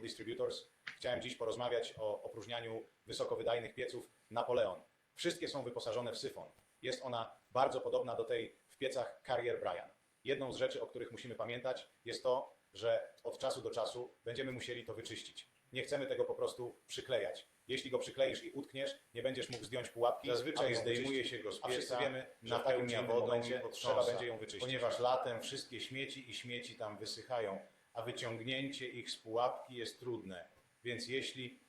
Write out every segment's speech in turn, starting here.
Distributors. Chciałem dziś porozmawiać o opróżnianiu wysokowydajnych pieców Napoleon. Wszystkie są wyposażone w syfon. Jest ona bardzo podobna do tej w piecach Carrier Bryan. Jedną z rzeczy, o których musimy pamiętać, jest to, że od czasu do czasu będziemy musieli to wyczyścić. Nie chcemy tego po prostu przyklejać. Jeśli go przykleisz i utkniesz, nie będziesz mógł zdjąć pułapki. Zazwyczaj zdejmuje się go z pieca, wiemy, napełnia wodą momencie trzeba będzie ją wyczyścić. ponieważ latem wszystkie śmieci i śmieci tam wysychają, a wyciągnięcie ich z pułapki jest trudne. Więc jeśli,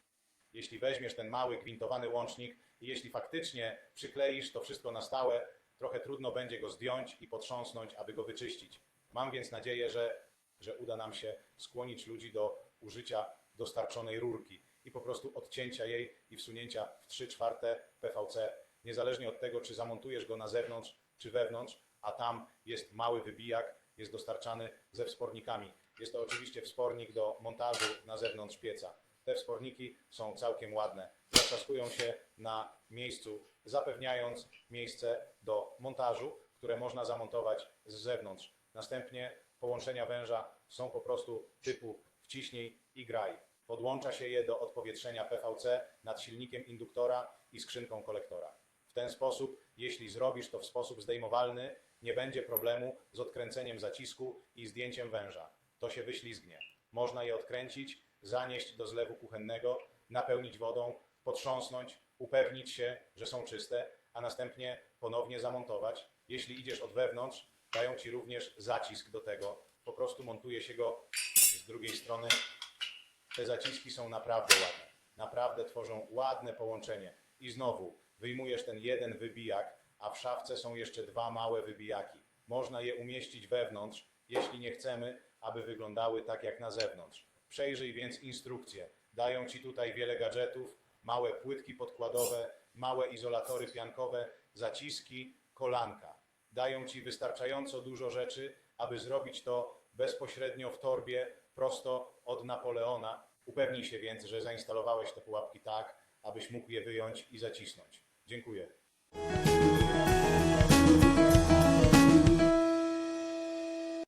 jeśli weźmiesz ten mały gwintowany łącznik i jeśli faktycznie przykleisz to wszystko na stałe, trochę trudno będzie go zdjąć i potrząsnąć, aby go wyczyścić. Mam więc nadzieję, że, że uda nam się skłonić ludzi do użycia dostarczonej rurki i po prostu odcięcia jej i wsunięcia w 3 czwarte PVC, niezależnie od tego, czy zamontujesz go na zewnątrz, czy wewnątrz, a tam jest mały wybijak, jest dostarczany ze wspornikami. Jest to oczywiście wspornik do montażu na zewnątrz pieca. Te wsporniki są całkiem ładne. Zatrzaskują się na miejscu, zapewniając miejsce do montażu, które można zamontować z zewnątrz. Następnie połączenia węża są po prostu typu wciśnij i graj. Podłącza się je do odpowietrzenia PVC nad silnikiem induktora i skrzynką kolektora. W ten sposób, jeśli zrobisz to w sposób zdejmowalny, nie będzie problemu z odkręceniem zacisku i zdjęciem węża. To się wyślizgnie. Można je odkręcić, zanieść do zlewu kuchennego, napełnić wodą, potrząsnąć, upewnić się, że są czyste, a następnie ponownie zamontować. Jeśli idziesz od wewnątrz, dają Ci również zacisk do tego. Po prostu montuje się go z drugiej strony. Te zaciski są naprawdę ładne. Naprawdę tworzą ładne połączenie. I znowu wyjmujesz ten jeden wybijak, a w szafce są jeszcze dwa małe wybijaki. Można je umieścić wewnątrz, jeśli nie chcemy, aby wyglądały tak jak na zewnątrz. Przejrzyj więc instrukcje. Dają Ci tutaj wiele gadżetów, małe płytki podkładowe, małe izolatory piankowe, zaciski, kolanka. Dają Ci wystarczająco dużo rzeczy, aby zrobić to bezpośrednio w torbie, prosto od Napoleona. Upewnij się więc, że zainstalowałeś te pułapki tak, abyś mógł je wyjąć i zacisnąć. Dziękuję.